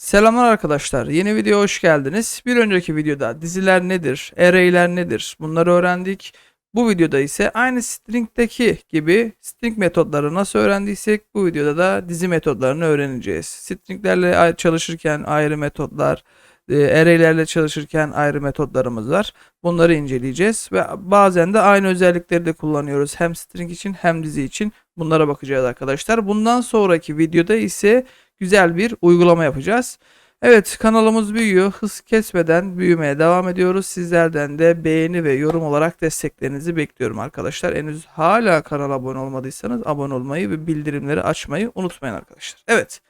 Selamlar arkadaşlar. Yeni videoya hoş geldiniz. Bir önceki videoda diziler nedir, array'ler nedir bunları öğrendik. Bu videoda ise aynı string'deki gibi string metodları nasıl öğrendiysek bu videoda da dizi metodlarını öğreneceğiz. String'lerle çalışırken ayrı metodlar, e, array'lerle çalışırken ayrı metodlarımız var. Bunları inceleyeceğiz ve bazen de aynı özellikleri de kullanıyoruz. Hem string için hem dizi için bunlara bakacağız arkadaşlar. Bundan sonraki videoda ise güzel bir uygulama yapacağız. Evet kanalımız büyüyor. Hız kesmeden büyümeye devam ediyoruz. Sizlerden de beğeni ve yorum olarak desteklerinizi bekliyorum arkadaşlar. Henüz hala kanala abone olmadıysanız abone olmayı ve bildirimleri açmayı unutmayın arkadaşlar. Evet.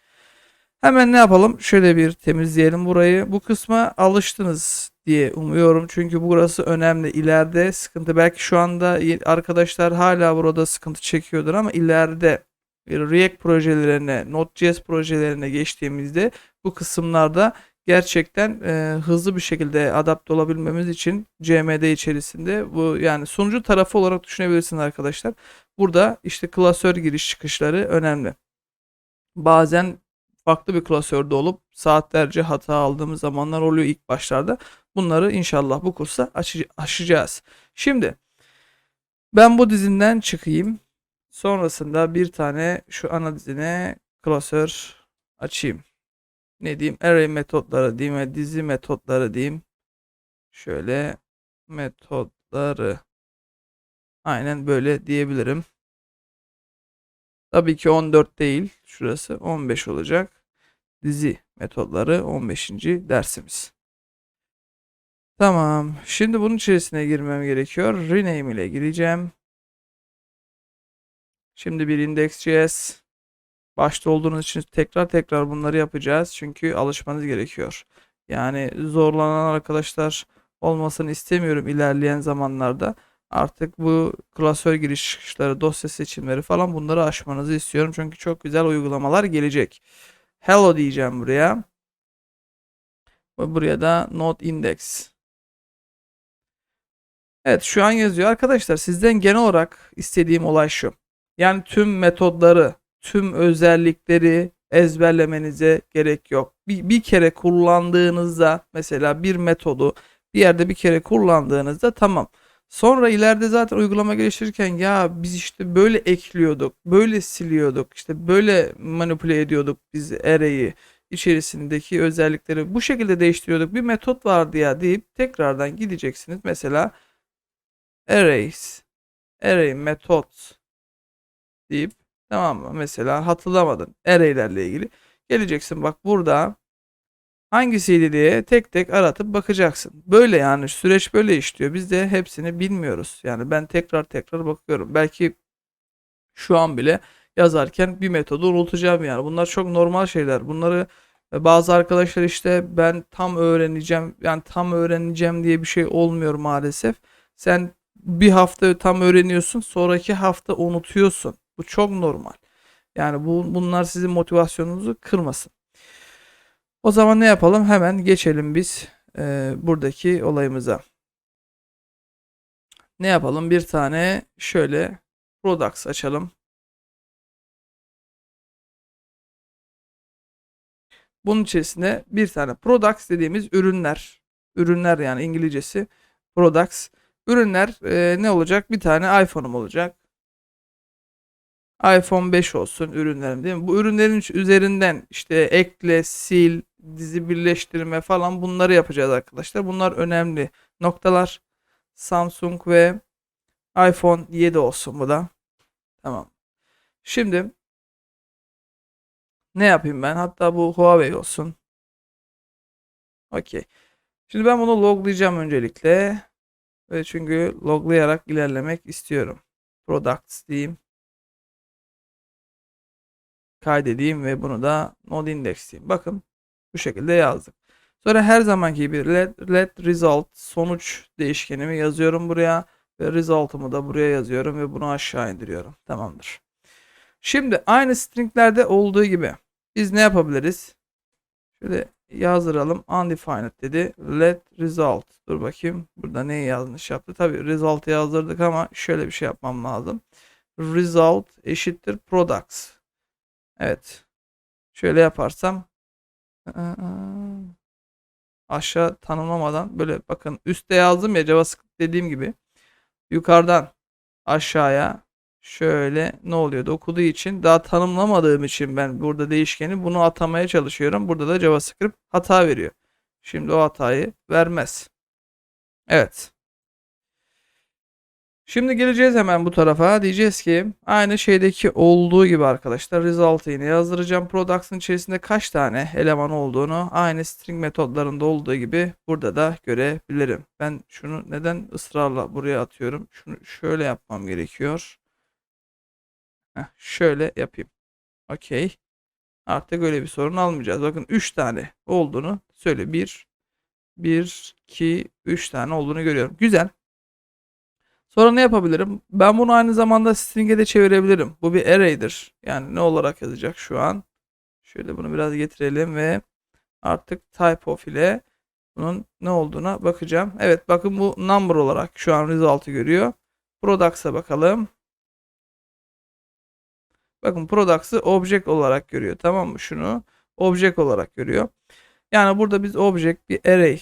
Hemen ne yapalım? Şöyle bir temizleyelim burayı. Bu kısma alıştınız diye umuyorum. Çünkü burası önemli. İleride sıkıntı belki şu anda arkadaşlar hala burada sıkıntı çekiyordur ama ileride React projelerine, Node.js projelerine geçtiğimizde bu kısımlarda gerçekten e, hızlı bir şekilde adapte olabilmemiz için CMD içerisinde bu yani sunucu tarafı olarak düşünebilirsiniz arkadaşlar. Burada işte klasör giriş çıkışları önemli. Bazen farklı bir klasörde olup saatlerce hata aldığımız zamanlar oluyor ilk başlarda. Bunları inşallah bu kursa aşacağız. Şimdi ben bu dizinden çıkayım. Sonrasında bir tane şu ana dizine klasör açayım. Ne diyeyim? Array metotları diyeyim ve dizi metotları diyeyim. Şöyle metotları. Aynen böyle diyebilirim. Tabii ki 14 değil. Şurası 15 olacak. Dizi metotları 15. dersimiz. Tamam. Şimdi bunun içerisine girmem gerekiyor. Rename ile gireceğim. Şimdi bir index.js başta olduğunuz için tekrar tekrar bunları yapacağız. Çünkü alışmanız gerekiyor. Yani zorlanan arkadaşlar olmasını istemiyorum ilerleyen zamanlarda. Artık bu klasör giriş çıkışları, dosya seçimleri falan bunları aşmanızı istiyorum. Çünkü çok güzel uygulamalar gelecek. Hello diyeceğim buraya. Ve buraya da node index. Evet şu an yazıyor. Arkadaşlar sizden genel olarak istediğim olay şu. Yani tüm metodları, tüm özellikleri ezberlemenize gerek yok. Bir, bir kere kullandığınızda mesela bir metodu bir yerde bir kere kullandığınızda tamam. Sonra ileride zaten uygulama geliştirirken ya biz işte böyle ekliyorduk, böyle siliyorduk, işte böyle manipüle ediyorduk biz array'i içerisindeki özellikleri bu şekilde değiştiriyorduk. Bir metot vardı ya deyip tekrardan gideceksiniz. Mesela arrays, array methods deyip tamam mı? Mesela hatırlamadın array'lerle ilgili. Geleceksin bak burada hangisiydi diye tek tek aratıp bakacaksın. Böyle yani süreç böyle işliyor. Biz de hepsini bilmiyoruz. Yani ben tekrar tekrar bakıyorum. Belki şu an bile yazarken bir metodu unutacağım yani. Bunlar çok normal şeyler. Bunları e, bazı arkadaşlar işte ben tam öğreneceğim yani tam öğreneceğim diye bir şey olmuyor maalesef. Sen bir hafta tam öğreniyorsun, sonraki hafta unutuyorsun. Bu çok normal. Yani bu bunlar sizin motivasyonunuzu kırmasın. O zaman ne yapalım? Hemen geçelim biz e, buradaki olayımıza. Ne yapalım? Bir tane şöyle products açalım. Bunun içerisinde bir tane products dediğimiz ürünler. Ürünler yani İngilizcesi products. Ürünler e, ne olacak? Bir tane iPhone'um olacak. iPhone 5 olsun ürünlerim değil mi? Bu ürünlerin üzerinden işte ekle, sil, dizi birleştirme falan bunları yapacağız arkadaşlar. Bunlar önemli noktalar. Samsung ve iPhone 7 olsun bu da. Tamam. Şimdi ne yapayım ben? Hatta bu Huawei olsun. Okey. Şimdi ben bunu loglayacağım öncelikle. Ve çünkü loglayarak ilerlemek istiyorum. Products diyeyim. Kaydedeyim ve bunu da node index. Bakın bu şekilde yazdık. Sonra her zamanki gibi let, let result sonuç değişkenimi yazıyorum buraya. Ve result'ımı da buraya yazıyorum ve bunu aşağı indiriyorum. Tamamdır. Şimdi aynı stringlerde olduğu gibi biz ne yapabiliriz? Şöyle yazdıralım. Undefined dedi. Let result. Dur bakayım. Burada neyi yanlış yaptı? Tabii result'ı yazdırdık ama şöyle bir şey yapmam lazım. Result eşittir products. Evet. Şöyle yaparsam Aşağı tanımlamadan böyle bakın üstte yazdım ya JavaScript dediğim gibi yukarıdan aşağıya şöyle ne oluyordu okuduğu için daha tanımlamadığım için ben burada değişkeni bunu atamaya çalışıyorum. Burada da JavaScript hata veriyor. Şimdi o hatayı vermez. Evet. Şimdi geleceğiz hemen bu tarafa. Diyeceğiz ki aynı şeydeki olduğu gibi arkadaşlar result'ı yine yazdıracağım. Products'ın içerisinde kaç tane eleman olduğunu aynı string metodlarında olduğu gibi burada da görebilirim. Ben şunu neden ısrarla buraya atıyorum? Şunu şöyle yapmam gerekiyor. Heh, şöyle yapayım. Okey. Artık öyle bir sorun almayacağız. Bakın 3 tane olduğunu söyle. 1, 1, 2, 3 tane olduğunu görüyorum. Güzel. Sonra ne yapabilirim? Ben bunu aynı zamanda string'e de çevirebilirim. Bu bir array'dir. Yani ne olarak yazacak şu an? Şöyle bunu biraz getirelim ve artık type of ile bunun ne olduğuna bakacağım. Evet bakın bu number olarak şu an result'ı görüyor. Products'a bakalım. Bakın products'ı object olarak görüyor. Tamam mı? Şunu object olarak görüyor. Yani burada biz object bir array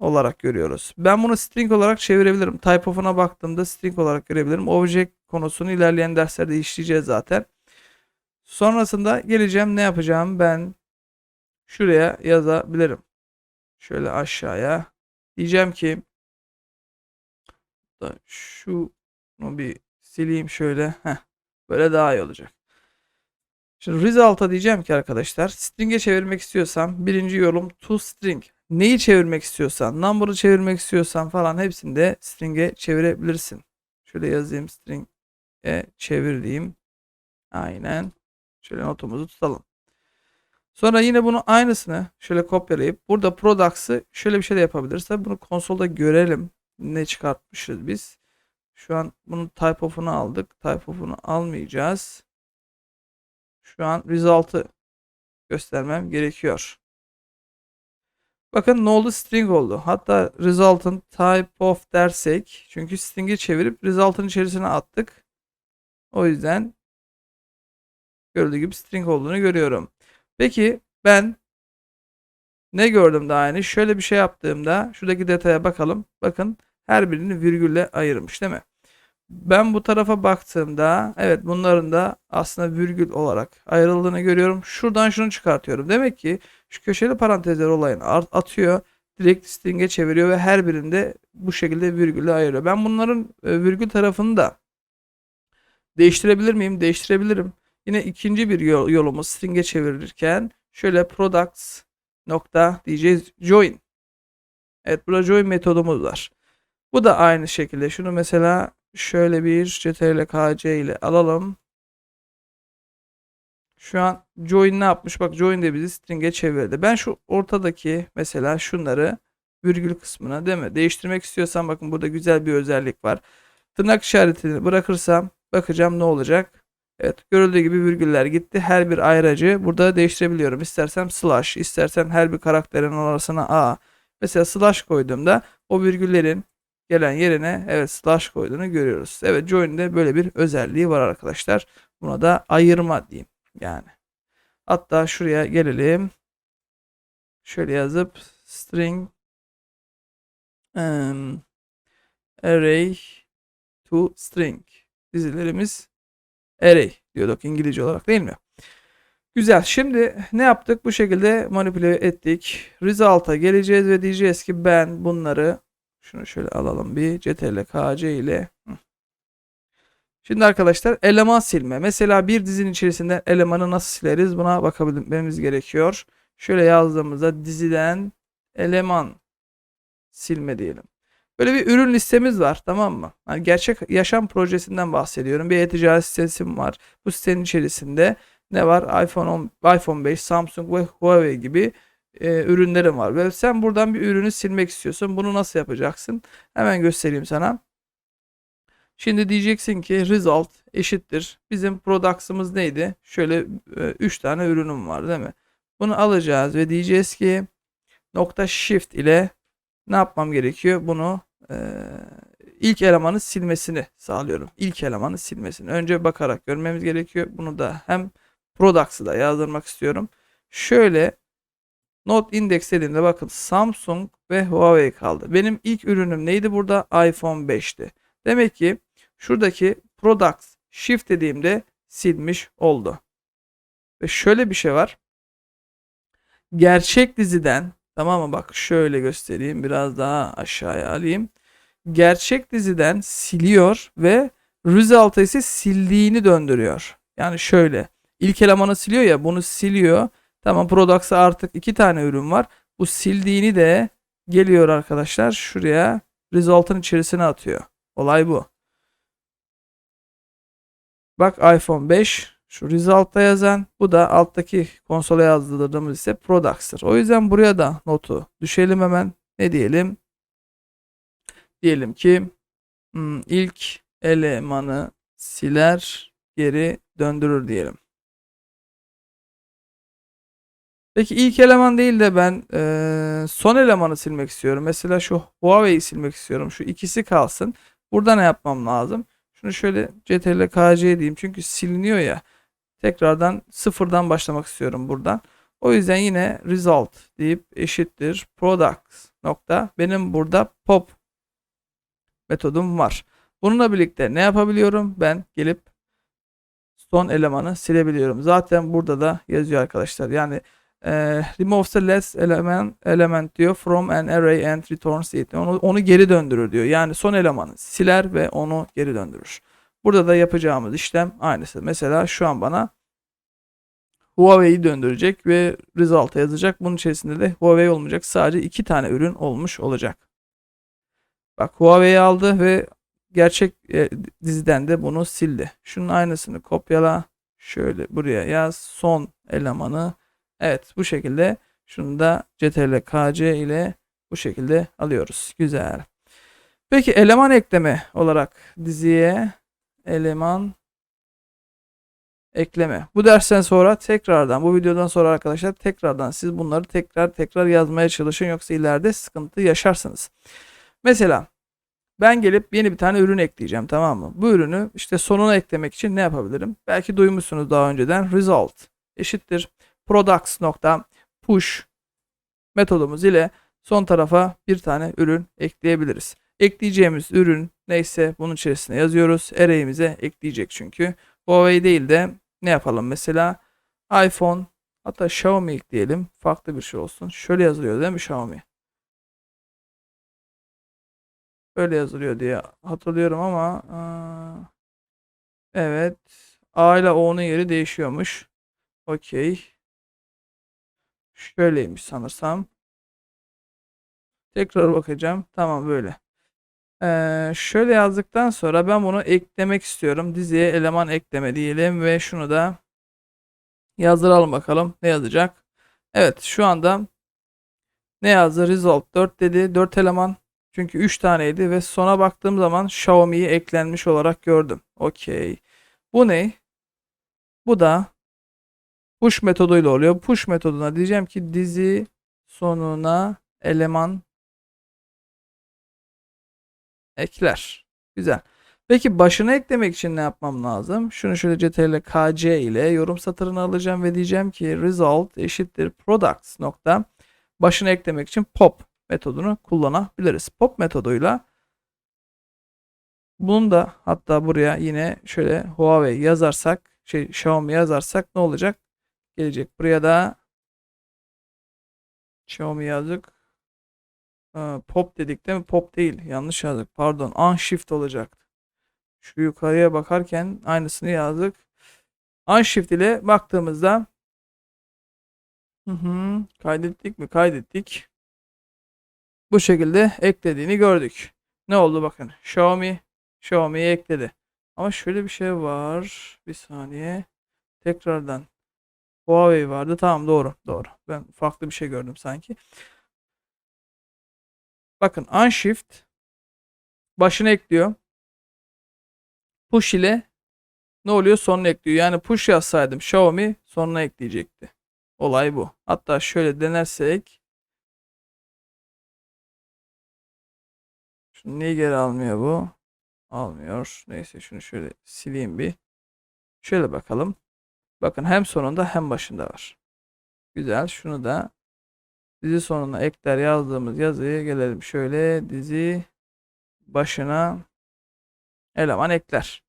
olarak görüyoruz. Ben bunu string olarak çevirebilirim. Type of'una baktığımda string olarak görebilirim. Object konusunu ilerleyen derslerde işleyeceğiz zaten. Sonrasında geleceğim ne yapacağım? Ben şuraya yazabilirim. Şöyle aşağıya. Diyeceğim ki da şu bir sileyim şöyle. Heh, böyle daha iyi olacak. Şimdi result'a diyeceğim ki arkadaşlar string'e çevirmek istiyorsam birinci yolum to string. Neyi çevirmek istiyorsan, number'ı çevirmek istiyorsan falan hepsini de string'e çevirebilirsin. Şöyle yazayım string'e çevir. Aynen. Şöyle notumuzu tutalım. Sonra yine bunu aynısını şöyle kopyalayıp burada products'ı şöyle bir şey de yapabiliriz. Tabii bunu konsolda görelim. Ne çıkartmışız biz. Şu an bunun type of'unu aldık. Type of'unu almayacağız. Şu an result'ı göstermem gerekiyor. Bakın ne oldu? String oldu. Hatta result'ın type of dersek çünkü string'i çevirip result'ın içerisine attık. O yüzden gördüğü gibi string olduğunu görüyorum. Peki ben ne gördüm daha yani? Şöyle bir şey yaptığımda şuradaki detaya bakalım. Bakın her birini virgülle ayırmış değil mi? Ben bu tarafa baktığımda evet bunların da aslında virgül olarak ayrıldığını görüyorum. Şuradan şunu çıkartıyorum. Demek ki şu köşeli parantezler olayını atıyor. Direkt string'e çeviriyor ve her birinde bu şekilde virgülle ayırıyor. Ben bunların e, virgül tarafını da değiştirebilir miyim? Değiştirebilirim. Yine ikinci bir yol, yolumuz string'e çevirirken şöyle products nokta diyeceğiz join. Evet burada join metodumuz var. Bu da aynı şekilde. Şunu mesela şöyle bir ctrl kc ile alalım. Şu an join ne yapmış? Bak join de bizi string'e çevirdi. Ben şu ortadaki mesela şunları virgül kısmına değil mi? Değiştirmek istiyorsam bakın burada güzel bir özellik var. Tırnak işaretini bırakırsam bakacağım ne olacak. Evet görüldüğü gibi virgüller gitti. Her bir ayracı burada değiştirebiliyorum. İstersem slash, istersen her bir karakterin arasına a. Mesela slash koyduğumda o virgüllerin gelen yerine evet slash koyduğunu görüyoruz. Evet join'de böyle bir özelliği var arkadaşlar. Buna da ayırma diyeyim yani. Hatta şuraya gelelim. Şöyle yazıp string um, array to string dizilerimiz array diyorduk İngilizce olarak değil mi? Güzel. Şimdi ne yaptık? Bu şekilde manipüle ettik. Result'a geleceğiz ve diyeceğiz ki ben bunları şunu şöyle alalım bir ctrl kc ile. Şimdi arkadaşlar eleman silme. Mesela bir dizinin içerisinde elemanı nasıl sileriz buna bakabilmemiz gerekiyor. Şöyle yazdığımızda diziden eleman silme diyelim. Böyle bir ürün listemiz var tamam mı? Yani gerçek yaşam projesinden bahsediyorum. Bir e-ticaret sitesi var. Bu sitenin içerisinde ne var? iPhone 10, iPhone 5, Samsung ve Huawei gibi e, ürünlerim var. Ve sen buradan bir ürünü silmek istiyorsun. Bunu nasıl yapacaksın? Hemen göstereyim sana. Şimdi diyeceksin ki result eşittir. Bizim products'ımız neydi? Şöyle 3 e, tane ürünüm var değil mi? Bunu alacağız ve diyeceğiz ki nokta shift ile ne yapmam gerekiyor? Bunu e, ilk elemanı silmesini sağlıyorum. İlk elemanı silmesini. Önce bakarak görmemiz gerekiyor. Bunu da hem products'ı da yazdırmak istiyorum. Şöyle Not index dediğimde bakın Samsung ve Huawei kaldı. Benim ilk ürünüm neydi burada? iPhone 5'ti. Demek ki şuradaki products shift dediğimde silmiş oldu. Ve şöyle bir şey var. Gerçek diziden tamam mı? Bak şöyle göstereyim. Biraz daha aşağıya alayım. Gerçek diziden siliyor ve result'a ise sildiğini döndürüyor. Yani şöyle. ilk elemanı siliyor ya bunu siliyor. Tamam Products'a artık iki tane ürün var. Bu sildiğini de geliyor arkadaşlar şuraya result'ın içerisine atıyor. Olay bu. Bak iPhone 5 şu result'ta yazan bu da alttaki konsola yazdırdığımız ise products'tır. O yüzden buraya da notu düşelim hemen. Ne diyelim? Diyelim ki hmm, ilk elemanı siler geri döndürür diyelim. Peki ilk eleman değil de ben eee, son elemanı silmek istiyorum. Mesela şu Huawei'yi silmek istiyorum. Şu ikisi kalsın. Burada ne yapmam lazım? Şunu şöyle CTRL KC diyeyim. Çünkü siliniyor ya. Tekrardan sıfırdan başlamak istiyorum buradan. O yüzden yine result deyip eşittir products nokta. Benim burada pop metodum var. Bununla birlikte ne yapabiliyorum? Ben gelip son elemanı silebiliyorum. Zaten burada da yazıyor arkadaşlar. Yani e, remove the last element, element diyor from an array and returns it. Onu, onu geri döndürür diyor. Yani son elemanı siler ve onu geri döndürür. Burada da yapacağımız işlem aynısı. Mesela şu an bana Huawei'yi döndürecek ve result'a yazacak. Bunun içerisinde de Huawei olmayacak. Sadece iki tane ürün olmuş olacak. Bak Huawei'yi aldı ve gerçek e, diziden de bunu sildi. Şunun aynısını kopyala. Şöyle buraya yaz. Son elemanı. Evet bu şekilde. Şunu da CTRL KC ile bu şekilde alıyoruz. Güzel. Peki eleman ekleme olarak diziye eleman ekleme. Bu dersten sonra tekrardan bu videodan sonra arkadaşlar tekrardan siz bunları tekrar tekrar yazmaya çalışın yoksa ileride sıkıntı yaşarsınız. Mesela ben gelip yeni bir tane ürün ekleyeceğim tamam mı? Bu ürünü işte sonuna eklemek için ne yapabilirim? Belki duymuşsunuz daha önceden result eşittir products nokta push metodumuz ile son tarafa bir tane ürün ekleyebiliriz. Ekleyeceğimiz ürün neyse bunun içerisine yazıyoruz. Array'imize ekleyecek çünkü. Huawei değil de ne yapalım mesela iPhone hatta Xiaomi ekleyelim. Farklı bir şey olsun. Şöyle yazılıyor değil mi Xiaomi? Öyle yazılıyor diye hatırlıyorum ama evet A ile O'nun yeri değişiyormuş. Okey. Şöyleymiş sanırsam. Tekrar bakacağım. Tamam böyle. Ee, şöyle yazdıktan sonra ben bunu eklemek istiyorum. Diziye eleman ekleme diyelim ve şunu da yazdıralım bakalım ne yazacak. Evet şu anda ne yazdı? Result 4 dedi. 4 eleman çünkü 3 taneydi ve sona baktığım zaman Xiaomi'yi eklenmiş olarak gördüm. Okey. Bu ne? Bu da push metoduyla oluyor. Push metoduna diyeceğim ki dizi sonuna eleman ekler. Güzel. Peki başına eklemek için ne yapmam lazım? Şunu şöyle CTRL KC ile yorum satırını alacağım ve diyeceğim ki result eşittir products nokta başına eklemek için pop metodunu kullanabiliriz. Pop metoduyla bunu da hatta buraya yine şöyle Huawei yazarsak şey Xiaomi yazarsak ne olacak? Gelecek. Buraya da Xiaomi yazdık. Aa, pop dedik değil mi? Pop değil. Yanlış yazdık. Pardon. Unshift olacaktı. Şu yukarıya bakarken aynısını yazdık. Unshift ile baktığımızda hı hı, kaydettik mi? Kaydettik. Bu şekilde eklediğini gördük. Ne oldu bakın. Xiaomi Xiaomi'yi ekledi. Ama şöyle bir şey var. Bir saniye. Tekrardan. Huawei vardı. Tamam doğru. Doğru. Ben farklı bir şey gördüm sanki. Bakın unshift başına ekliyor. Push ile ne oluyor? Sonuna ekliyor. Yani push yazsaydım Xiaomi sonuna ekleyecekti. Olay bu. Hatta şöyle denersek Şunu niye geri almıyor bu? Almıyor. Neyse şunu şöyle sileyim bir. Şöyle bakalım. Bakın hem sonunda hem başında var. Güzel. Şunu da dizi sonuna ekler yazdığımız yazıyı gelelim şöyle dizi başına eleman ekler.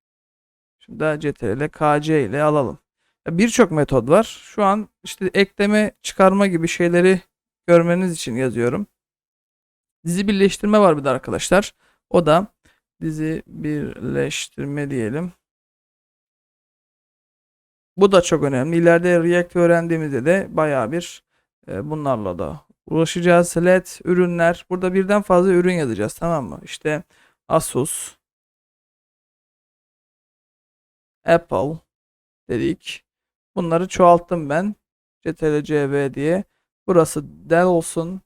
Şimdi da CTRL KC ile alalım. Birçok metod var. Şu an işte ekleme, çıkarma gibi şeyleri görmeniz için yazıyorum. Dizi birleştirme var bir de arkadaşlar. O da dizi birleştirme diyelim. Bu da çok önemli. İleride React öğrendiğimizde de bayağı bir e, bunlarla da uğraşacağız. Let ürünler. Burada birden fazla ürün yazacağız. Tamam mı? İşte Asus, Apple dedik. Bunları çoğalttım ben. Ctrl CV diye. Burası Dell olsun.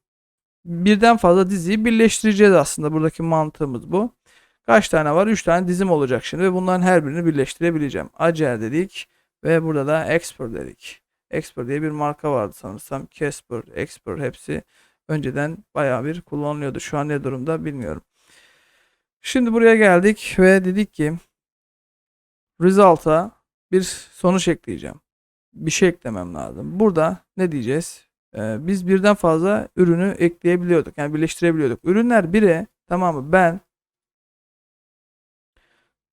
Birden fazla diziyi birleştireceğiz aslında. Buradaki mantığımız bu. Kaç tane var? 3 tane dizim olacak şimdi ve bunların her birini birleştirebileceğim. Acer dedik ve burada da Expert dedik. Expert diye bir marka vardı sanırsam. Casper, Expert hepsi önceden bayağı bir kullanılıyordu. Şu an ne durumda bilmiyorum. Şimdi buraya geldik ve dedik ki result'a bir sonuç ekleyeceğim. Bir şey eklemem lazım. Burada ne diyeceğiz? Ee, biz birden fazla ürünü ekleyebiliyorduk. Yani birleştirebiliyorduk. Ürünler 1'e tamam mı? Ben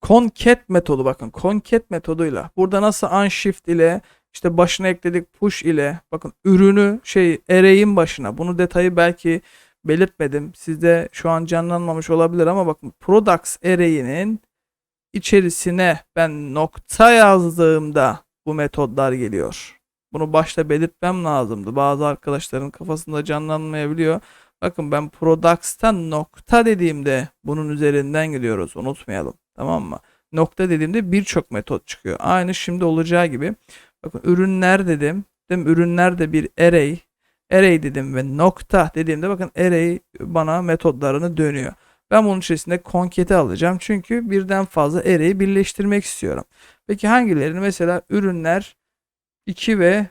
concat metodu bakın. Concat metoduyla. Burada nasıl unshift ile işte başına ekledik push ile bakın ürünü şey array'in başına. Bunu detayı belki belirtmedim. Sizde şu an canlanmamış olabilir ama bakın products array'inin içerisine ben nokta yazdığımda bu metodlar geliyor. Bunu başta belirtmem lazımdı. Bazı arkadaşların kafasında canlanmayabiliyor. Bakın ben products'tan nokta dediğimde bunun üzerinden gidiyoruz. Unutmayalım. Tamam mı? Nokta dediğimde birçok metot çıkıyor. Aynı şimdi olacağı gibi. Bakın ürünler dedim. Dedim ürünler de bir array. Array dedim ve nokta dediğimde bakın array bana metodlarını dönüyor. Ben bunun içerisinde konketi alacağım. Çünkü birden fazla array'i birleştirmek istiyorum. Peki hangilerini? Mesela ürünler 2 ve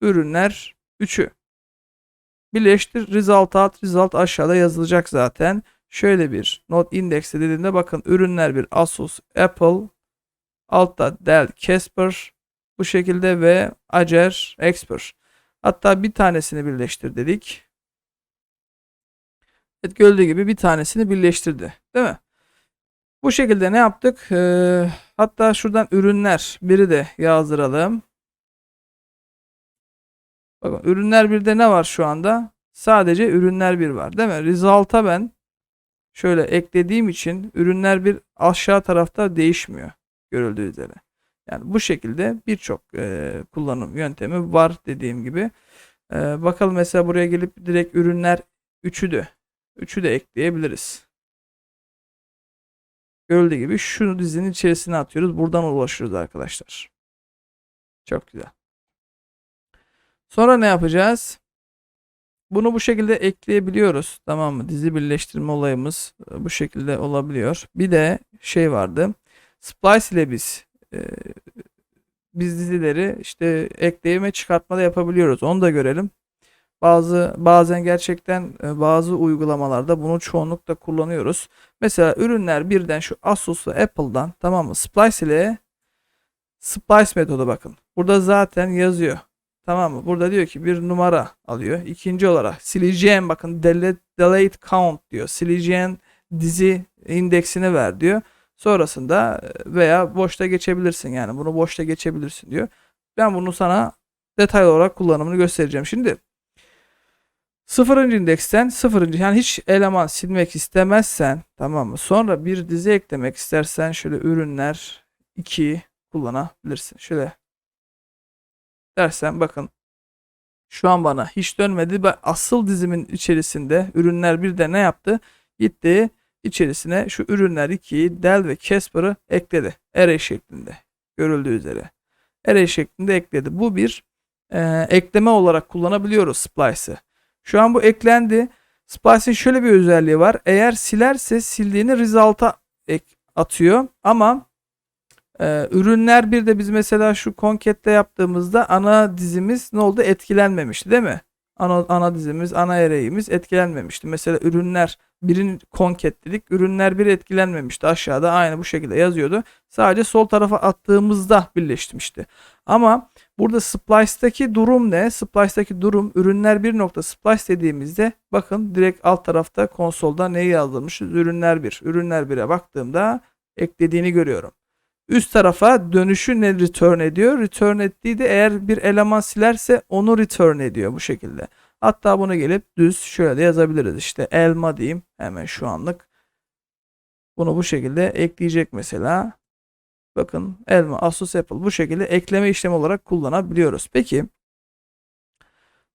ürünler 3'ü. Birleştir result out result aşağıda yazılacak zaten. Şöyle bir not index'e dediğinde bakın ürünler bir Asus, Apple, altta Dell, Casper bu şekilde ve Acer, Expert. Hatta bir tanesini birleştir dedik. Evet gördüğü gibi bir tanesini birleştirdi. Değil mi? Bu şekilde ne yaptık? Ee, hatta şuradan ürünler biri de yazdıralım. Bakın ürünler birde ne var şu anda? Sadece ürünler bir var değil mi? Result'a ben şöyle eklediğim için ürünler bir aşağı tarafta değişmiyor görüldüğü üzere. Yani bu şekilde birçok e, kullanım yöntemi var dediğim gibi. E, bakalım mesela buraya gelip direkt ürünler 3'ü de 3'ü de ekleyebiliriz. Görüldüğü gibi şunu dizinin içerisine atıyoruz. Buradan ulaşıyoruz arkadaşlar. Çok güzel. Sonra ne yapacağız? Bunu bu şekilde ekleyebiliyoruz. Tamam mı? Dizi birleştirme olayımız e, bu şekilde olabiliyor. Bir de şey vardı. Splice ile biz e, biz dizileri işte ekleyeme çıkartma da yapabiliyoruz. Onu da görelim. Bazı bazen gerçekten e, bazı uygulamalarda bunu çoğunlukla kullanıyoruz. Mesela ürünler birden şu Asus ve Apple'dan tamam mı? Splice ile Splice metodu bakın. Burada zaten yazıyor. Tamam mı? Burada diyor ki bir numara alıyor. İkinci olarak sileceğin bakın delete, count diyor. Sileceğin dizi indeksini ver diyor. Sonrasında e, veya boşta geçebilirsin yani bunu boşta geçebilirsin diyor. Ben bunu sana detaylı olarak kullanımını göstereceğim. Şimdi sıfırıncı indeksten sıfırıncı yani hiç eleman silmek istemezsen tamam mı? Sonra bir dizi eklemek istersen şöyle ürünler 2 kullanabilirsin. Şöyle dersen bakın şu an bana hiç dönmedi. Asıl dizimin içerisinde ürünler bir de ne yaptı? Gitti içerisine şu ürünler 2'yi Dell ve Casper'ı ekledi. Array şeklinde. Görüldüğü üzere. Array şeklinde ekledi. Bu bir e, ekleme olarak kullanabiliyoruz Splice'ı. Şu an bu eklendi. Splice'in şöyle bir özelliği var. Eğer silerse sildiğini result'a atıyor. Ama ee, ürünler bir de biz mesela şu Concat'te yaptığımızda ana dizimiz ne oldu? Etkilenmemişti değil mi? ana, ana dizimiz, ana array'imiz etkilenmemişti. Mesela ürünler birin concat dedik. Ürünler bir etkilenmemişti. Aşağıda aynı bu şekilde yazıyordu. Sadece sol tarafa attığımızda birleşmişti. Ama burada splice'daki durum ne? Splice'daki durum ürünler bir nokta splice dediğimizde bakın direkt alt tarafta konsolda neyi yazdırmışız? Ürünler bir. Ürünler 1'e baktığımda eklediğini görüyorum. Üst tarafa dönüşü ne return ediyor? Return ettiği de eğer bir eleman silerse onu return ediyor bu şekilde. Hatta bunu gelip düz şöyle de yazabiliriz. İşte elma diyeyim hemen şu anlık. Bunu bu şekilde ekleyecek mesela. Bakın elma, Asus, Apple bu şekilde ekleme işlemi olarak kullanabiliyoruz. Peki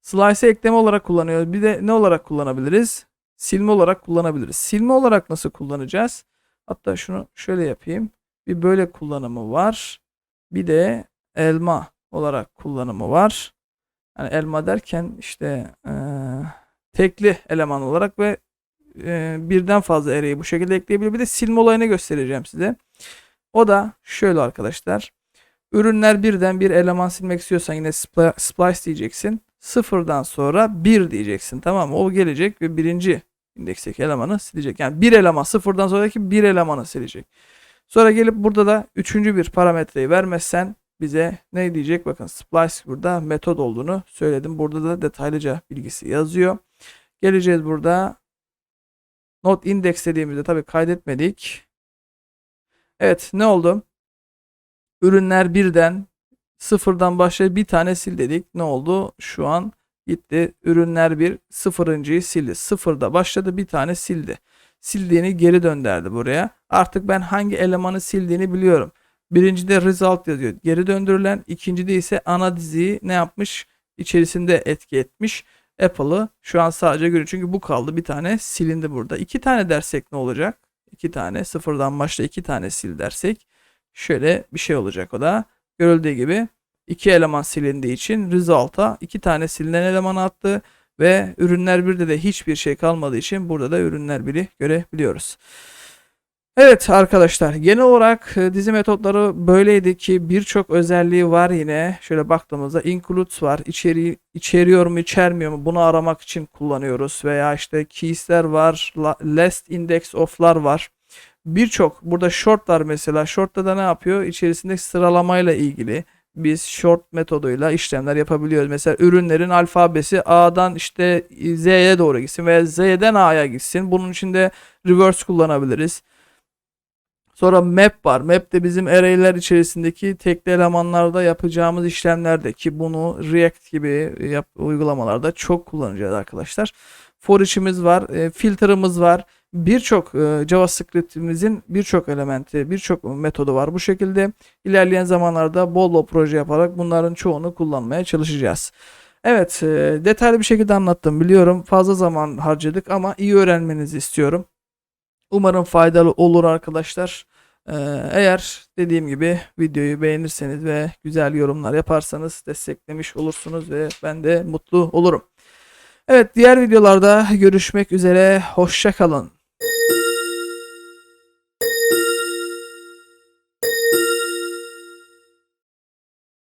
slice ekleme olarak kullanıyoruz. Bir de ne olarak kullanabiliriz? Silme olarak kullanabiliriz. Silme olarak nasıl kullanacağız? Hatta şunu şöyle yapayım. Bir böyle kullanımı var. Bir de elma olarak kullanımı var. Yani elma derken işte eee, tekli eleman olarak ve eee, birden fazla array'i bu şekilde ekleyebilir. Bir de silme olayını göstereceğim size. O da şöyle arkadaşlar. Ürünler birden bir eleman silmek istiyorsan yine spli- splice diyeceksin. Sıfırdan sonra bir diyeceksin. Tamam mı? O gelecek ve birinci indeksteki elemanı silecek. Yani bir eleman sıfırdan sonraki bir elemanı silecek. Sonra gelip burada da üçüncü bir parametreyi vermezsen bize ne diyecek? Bakın splice burada metod olduğunu söyledim. Burada da detaylıca bilgisi yazıyor. Geleceğiz burada. Not index dediğimizde tabii kaydetmedik. Evet ne oldu? Ürünler birden sıfırdan başlayıp bir tane sil dedik. Ne oldu? Şu an gitti. Ürünler bir sıfırıncıyı sildi. Sıfırda başladı bir tane sildi. Sildiğini geri dönderdi buraya. Artık ben hangi elemanı sildiğini biliyorum. Birincide result yazıyor. Geri döndürülen. ikincide ise ana diziyi ne yapmış? İçerisinde etki etmiş. Apple'ı şu an sadece görüyor. Çünkü bu kaldı. Bir tane silindi burada. İki tane dersek ne olacak? İki tane sıfırdan başla iki tane sil dersek şöyle bir şey olacak o da. Görüldüğü gibi iki eleman silindiği için result'a iki tane silinen eleman attı ve ürünler birde de hiçbir şey kalmadığı için burada da ürünler biri görebiliyoruz. Evet arkadaşlar genel olarak e, dizi metotları böyleydi ki birçok özelliği var yine. Şöyle baktığımızda includes var. İçeri, içeriyor mu içermiyor mu bunu aramak için kullanıyoruz. Veya işte keys'ler var. la- Last index of'lar var. Birçok burada short var mesela. Short'ta da ne yapıyor? İçerisindeki sıralamayla ilgili biz short metoduyla işlemler yapabiliyoruz. Mesela ürünlerin alfabesi A'dan işte Z'ye doğru gitsin veya Z'den A'ya gitsin. Bunun için de reverse kullanabiliriz. Sonra map var. Map de bizim array'ler içerisindeki tekli elemanlarda yapacağımız işlemlerde ki bunu React gibi yap, uygulamalarda çok kullanacağız arkadaşlar. For içimiz var, e, filter'ımız var. Birçok e, JavaScript'imizin birçok elementi, birçok metodu var bu şekilde. İlerleyen zamanlarda bol bol proje yaparak bunların çoğunu kullanmaya çalışacağız. Evet, e, detaylı bir şekilde anlattım biliyorum. Fazla zaman harcadık ama iyi öğrenmenizi istiyorum. Umarım faydalı olur arkadaşlar. Ee, eğer dediğim gibi videoyu beğenirseniz ve güzel yorumlar yaparsanız desteklemiş olursunuz ve ben de mutlu olurum. Evet diğer videolarda görüşmek üzere. Hoşça kalın.